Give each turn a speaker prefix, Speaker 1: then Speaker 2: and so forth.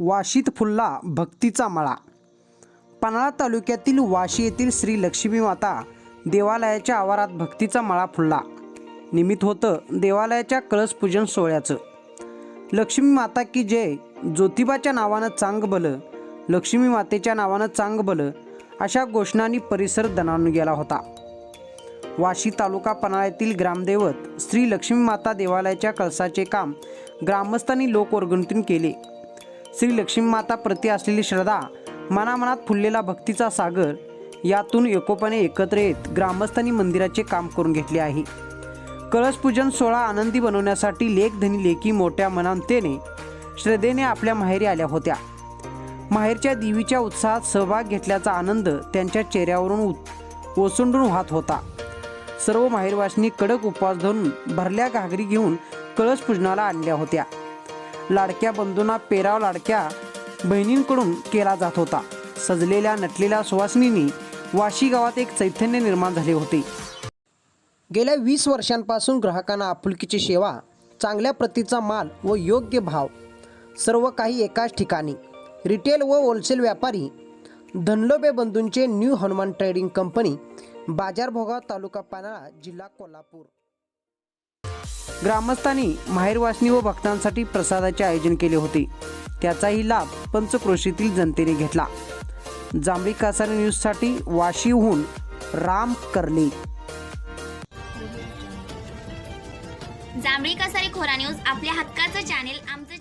Speaker 1: वाशीत फुलला भक्तीचा मळा. पन्हाळा तालुक्यातील वाशी येथील श्री लक्ष्मी माता देवालयाच्या आवारात भक्तीचा मळा फुलला. निमित्त होतं देवालयाच्या कळसपूजन सोहळ्याचं. लक्ष्मी माता की जय ज्योतिबाच्या नावानं चांगबल लक्ष्मी मातेच्या नावानं चांगबल अशा घोषणांनी परिसर दणानून गेला होता. वाशी तालुका पन्हाळ्यातील ग्रामदैवत श्री लक्ष्मी माता देवालयाच्या कळसाचे काम ग्रामस्थांनी लोकवर्गणीतून केले. श्री लक्ष्मी माता प्रती असलेली श्रद्धा मनामनात फुललेला भक्तीचा सागर यातून एकोपाने एकत्र येत ग्रामस्थांनी मंदिराचे काम करून घेतले आहे. कळसपूजन सोहळा आनंदी बनवण्यासाठी लेख धनी मोठ्या मनांतेने श्रद्धेने आपल्या माहेरी आल्या होत्या. माहेरच्या देवीच्या उत्साहात सहभाग घेतल्याचा आनंद त्यांच्या चेहऱ्यावरून उत- ओसंडून वाहत होता. सर्व माहेरवासिनी कडक उपवास धरून भरल्या घागरी घेऊन कळस पूजनाला आणल्या होत्या. लाडक्या बंधूंना पेराव लाडक्या बहिणींकडून केला जात होता. सजलेल्या नटलेल्या सुवासिनींनी वाशी गावात एक चैतन्य निर्माण झाले होते. गेल्या वीस वर्षांपासून ग्राहकांना आपुलकीची सेवा चांगल्या प्रतीचा माल व योग्य भाव सर्व काही एकाच ठिकाणी. रिटेल व होलसेल व्यापारी Dhanlobe बंधूंचे new Hanuman trading company Bazarbhogaon तालुका पानाळा जिल्हा कोल्हापूर. ग्रामस्थांनी माहेरवासनी व भक्तांसाठी प्रसादाचे आयोजन केले होते. त्याचाही लाभ पंचक्रोशीतील जनतेने घेतला. जांभळी कासारी न्यूजसाठी वाशीहून राम करले
Speaker 2: जांभळी कसारी खोरा न्यूज आपल्या हक्काचं चॅनेल आमचं